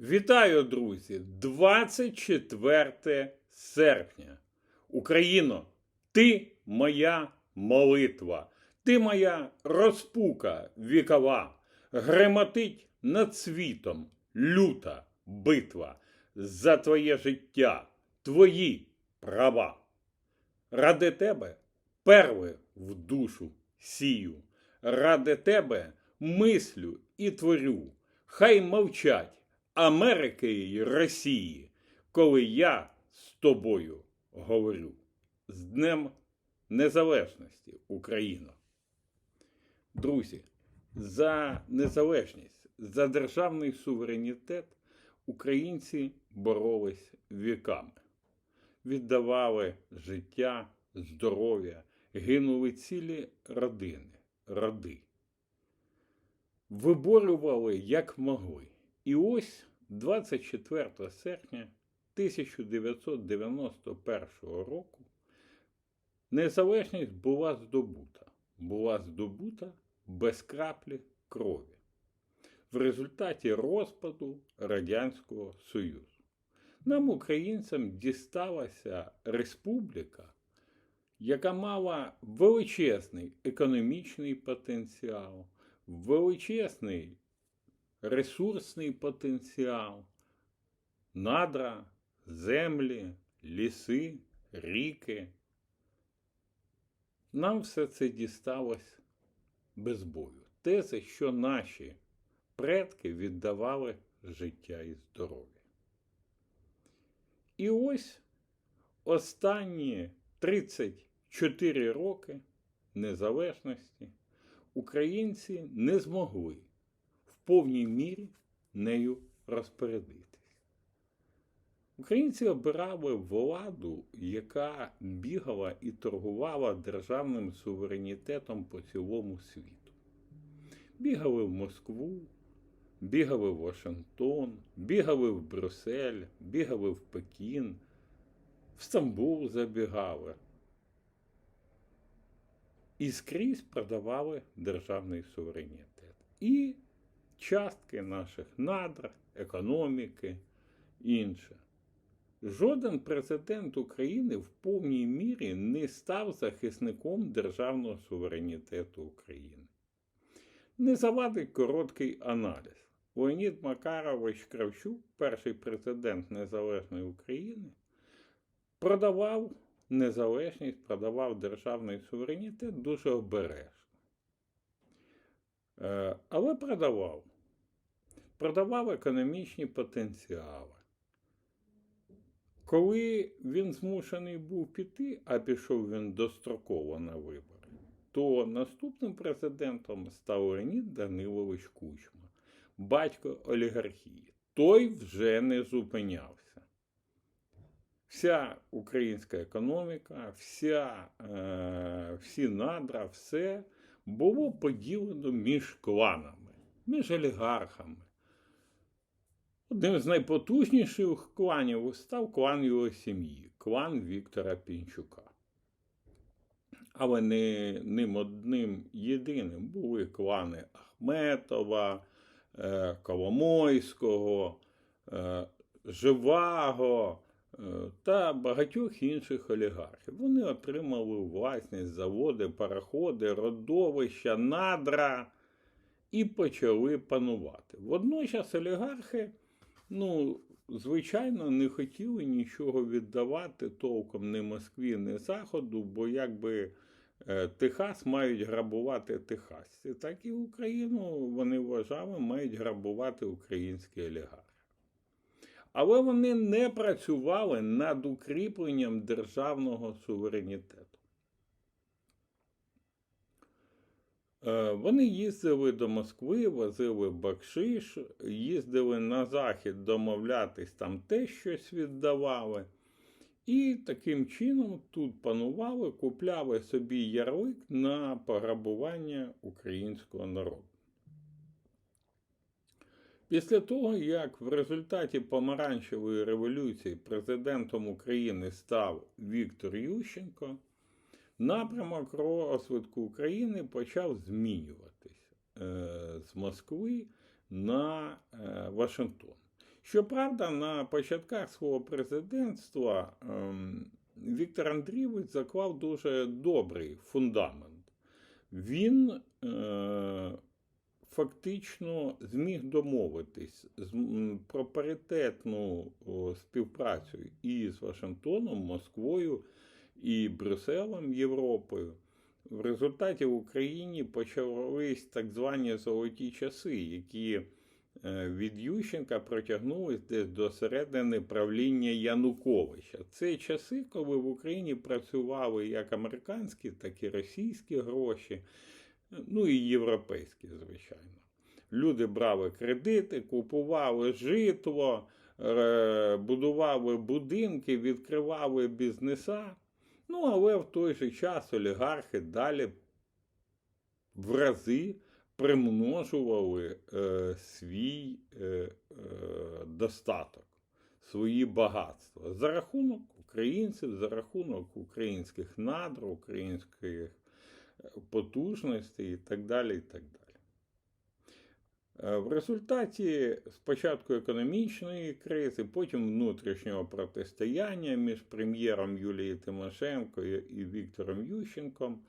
Вітаю, друзі! 24 серпня. Україно, ти моя молитва, ти моя розпука вікова, гремотить над світом люта битва за твоє життя, твої права. Ради тебе перли в душу сію, ради тебе мислю і творю. Хай мовчать Америки й Росії, коли я з тобою говорю. З Днем Незалежності Україно. Друзі, за незалежність, за державний суверенітет українці боролись віками, віддавали життя, здоров'я, гинули цілі родини, роди. Виборювали як могли. І ось 24 серпня 1991 року незалежність була здобута, була здобута без краплі крові в результаті розпаду Радянського Союзу. Нам, українцям, дісталася республіка, яка мала величезний економічний потенціал, величезний ресурсний потенціал, надра, землі, ліси, ріки. Нам все це дісталось без бою. Те, за що наші предки віддавали життя і здоров'я. І ось останні 34 роки незалежності українці не змогли повній мірі нею розпорядитись. Українці обирали владу, яка бігала і торгувала державним суверенітетом по цілому світу. Бігали в Москву, бігали в Вашингтон, бігали в Брюссель, бігали в Пекін, в Стамбул забігали. І скрізь продавали державний суверенітет. І частки наших надр, економіки, інше. Жоден президент України в повній мірі не став захисником державного суверенітету України. Не завадить короткий аналіз. Леонід Макарович Кравчук, перший президент Незалежної України, продавав незалежність, продавав державний суверенітет дуже обережно. Е, Але продавав. Продавав економічні потенціали. Коли він змушений був піти, а пішов він достроково на вибори, то наступним президентом став Леонід Данилович Кучма, батько олігархії. Той вже не зупинявся. Вся українська економіка, вся, е, всі надра, все було поділено між кланами, між олігархами. Одним з найпотужніших кланів став клан його сім'ї, клан Віктора Пінчука. Але не ним одним єдиним були клани Ахметова, е, Коломойського, е, Живаго та багатьох інших олігархів. Вони отримали власність заводи, пароходи, родовища, надра і почали панувати. Водночас олігархи ну, звичайно, не хотіли нічого віддавати толком ні Москві, ні Заходу, бо якби е, Техас мають грабувати техасці, так і Україну вони вважали, мають грабувати українські олігархи. Але вони не працювали над укріпленням державного суверенітету. Е, Вони їздили до Москви, возили бакшиш, їздили на захід домовлятись, там те щось віддавали. І таким чином тут панували, купляли собі ярлик на пограбування українського народу. Після того, як в результаті помаранчевої революції президентом України став Віктор Ющенко, напрямок розвитку України почав змінюватись е, з Москви на е, Вашингтон. Щоправда, на початках свого президентства ем, Віктор Андрійович заклав дуже добрий фундамент. Він е, фактично зміг домовитись про паритетну співпрацю і з Вашингтоном, Москвою, і Брюсселем, Європою. В результаті в Україні почались так звані золоті часи, які е, від Ющенка протягнулись десь до середини правління Януковича. Це часи, коли в Україні працювали як американські, так і російські гроші, ну і європейські, звичайно. Люди брали кредити, купували житло, е, будували будинки, відкривали бізнеса. Ну, але в той же час олігархи далі в рази примножували е, свій е, е, достаток, свої багатства за рахунок українців, за рахунок українських надр, українських потужностей і так далі. і так далі. Е, В результаті спочатку економічної кризи, потім внутрішнього протистояння між прем'єром Юлією Тимошенко і Віктором Ющенком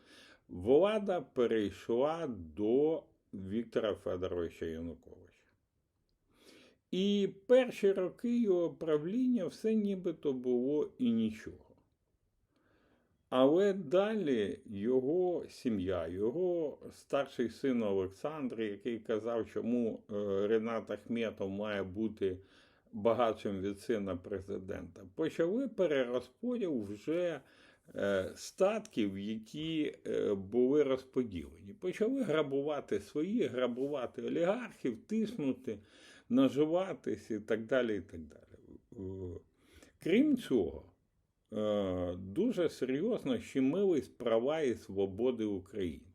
влада перейшла до Віктора Федоровича Януковича. І перші роки його правління все нібито було і нічого. Але далі його сім'я, його старший син Олександр, який казав, чому е, Ренат Ахметов має бути багатшим від сина президента, почали перерозподіл вже е, статків, які е, були розподілені. Почали грабувати свої, грабувати олігархів, тиснути, наживатись і так далі. і так далі. Крім цього, дуже серйозно щемились права і свободи українців.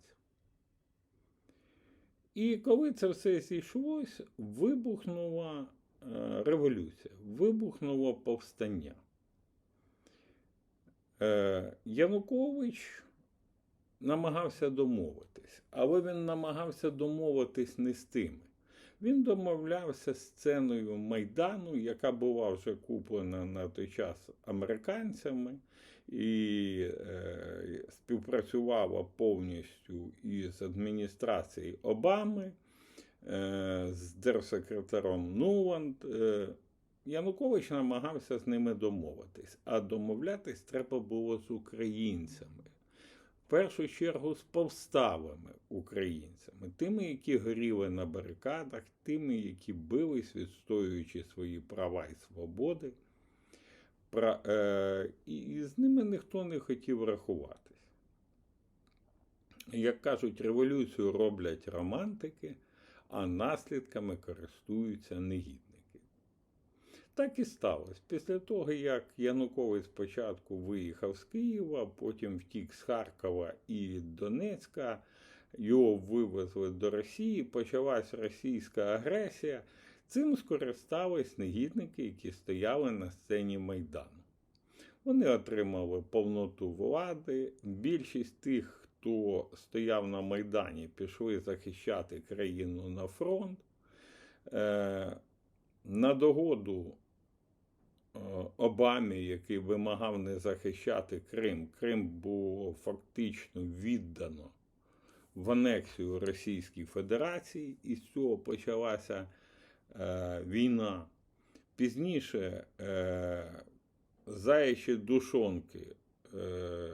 І коли це все зійшлось, вибухнула е, революція, вибухнуло повстання. Е, Янукович намагався домовитись, але він намагався домовитись не з тими. Він домовлявся сценою Майдану, яка була вже куплена на той час американцями, і е, співпрацювала повністю із адміністрацією Обами, е, з держсекретарем Нуланд. Е, Янукович намагався з ними домовитись, а домовлятись треба було з українцями. Першу чергу з повставими українцями, тими, які горіли на барикадах, тими, які бились, відстоюючи свої права і свободи. Е, і з ними ніхто не хотів рахуватись. Як кажуть, революцію роблять романтики, а наслідками користуються негідники. Так і сталося. Після того, як Янукович спочатку виїхав з Києва, потім втік з Харкова і Донецька, його вивезли до Росії, почалась російська агресія. Цим скористались негідники, які стояли на сцені Майдану. Вони отримали повноту влади. Більшість тих, хто стояв на Майдані, пішли захищати країну на фронт. Е, на догоду Обамі, який вимагав не захищати Крим, Крим було фактично віддано в анексію Російській Федерації, і з цього почалася е, війна. Пізніше е, заячі душонки е,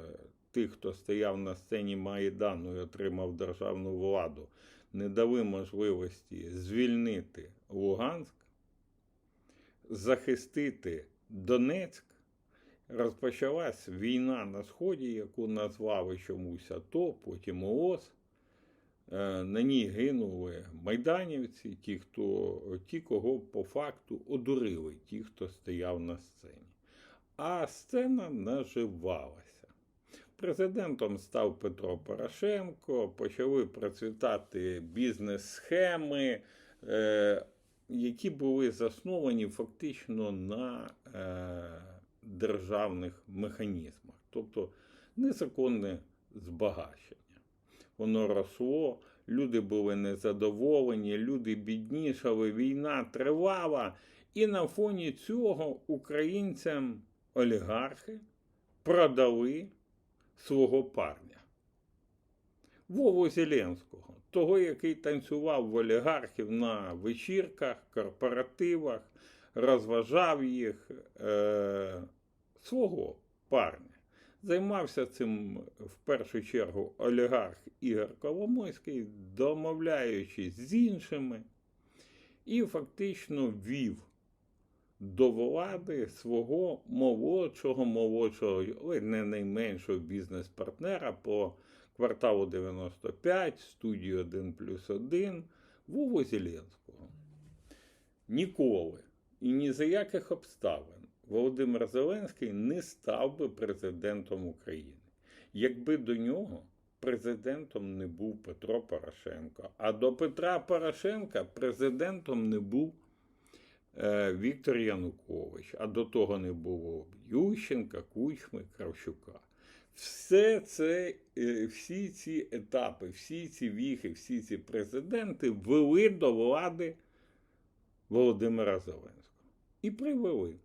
тих, хто стояв на сцені Майдану і отримав державну владу, не дали можливості звільнити Луганськ, захистити Донецьк. Розпочалась війна на Сході, яку назвали чомусь АТО, потім ООС. Е, На ній гинули майданівці, ті, хто, ті, кого по факту одурили, ті, хто стояв на сцені. А сцена наживалася. Президентом став Петро Порошенко, почали процвітати бізнес-схеми, е, які були засновані фактично на е, державних механізмах, тобто незаконне збагачення. Воно росло, люди були незадоволені, люди біднішали, війна тривала, І на фоні цього українцям олігархи продали свого парня. Вову Зеленського, того, який танцював в олігархів на вечірках, корпоративах, розважав їх е, свого парня. Займався цим в першу чергу олігарх Ігор Коломойський, домовляючись з іншими, і фактично вів до влади свого молодшого, молодшого, не найменшого бізнес-партнера по кварталу 95, студію 1 плюс 1, Вову Зеленського. Ніколи і ні за яких обставин Володимир Зеленський не став би президентом України, якби до нього президентом не був Петро Порошенко. А до Петра Порошенка президентом не був е, Віктор Янукович, а до того не було Ющенка, Кучми, Кравчука. Все це, е, всі ці етапи, всі ці віхи, всі ці президенти вели до влади Володимира Зеленського. І привели.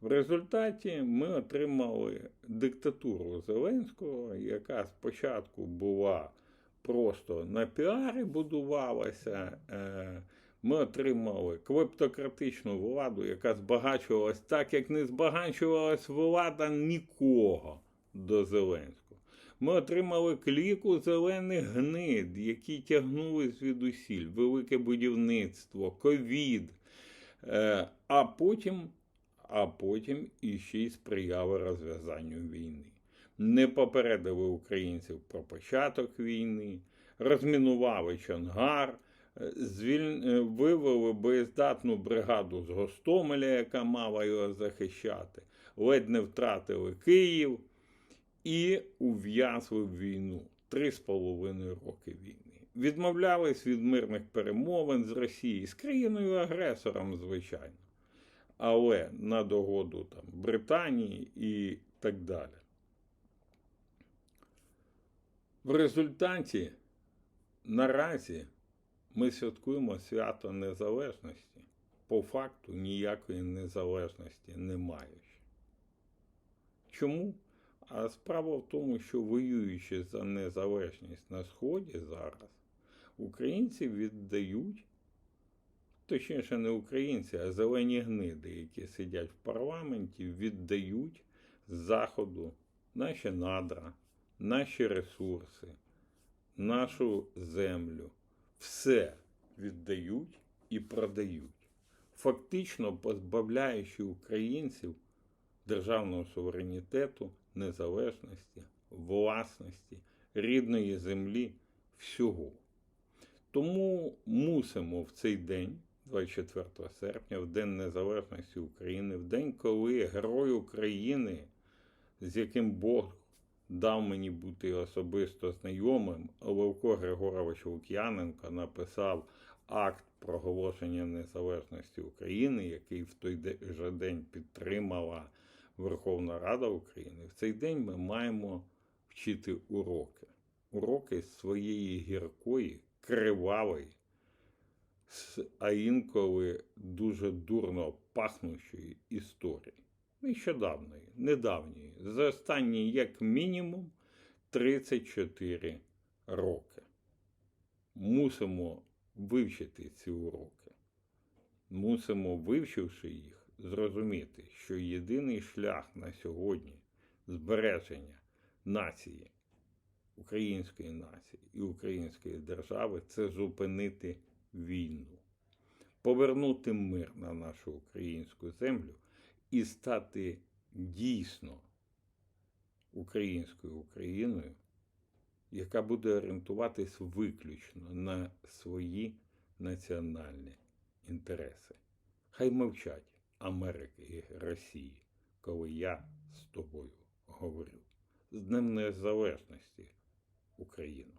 В результаті ми отримали диктатуру Зеленського, яка спочатку була просто на піарі будувалася. Е, Ми отримали клептократичну владу, яка збагачувалась так, як не збагачувалась влада нікого до Зеленського. Ми отримали кліку зелених гнид, які тягнули звідусіль, велике будівництво, ковід, Е, а потім а потім іще й сприяли розв'язанню війни. Не попередили українців про початок війни, розмінували Чонгар, звіль... е, вивели боєздатну бригаду з Гостомеля, яка мала його захищати, ледь не втратили Київ і ув'язли в війну три з половиною роки війни. Відмовлялись від мирних перемовин з Росією, з країною-агресором, звичайно але на догоду там, Британії і так далі. В результаті наразі ми святкуємо свято Незалежності. По факту ніякої незалежності немає. Чому? А справа в тому, що воюючи за незалежність на Сході зараз, українці віддають точніше не українці, а зелені гниди, які сидять в парламенті, віддають з заходу наші надра, наші ресурси, нашу землю. Все віддають і продають, фактично позбавляючи українців державного суверенітету, незалежності, власності, рідної землі, всього. Тому мусимо в цей день 24 серпня, в День Незалежності України, в день, коли Герой України, з яким Бог дав мені бути особисто знайомим, Левко Григорович Лук'яненко написав акт проголошення незалежності України, який в той же день підтримала Верховна Рада України. В цей день ми маємо вчити уроки. Уроки своєї гіркої, кривавої а інколи дуже дурно пахнучої історії. Нещодавної, недавньої, за останні, як мінімум, 34 роки. Мусимо вивчити ці уроки. Мусимо, вивчивши їх, зрозуміти, що єдиний шлях на сьогодні збереження нації, української нації і української держави це зупинити війну, повернути мир на нашу українську землю і стати дійсно українською Україною, яка буде орієнтуватись виключно на свої національні інтереси. Хай мовчать Америки і Росії, коли я з тобою говорю. З Днем Незалежності Україну.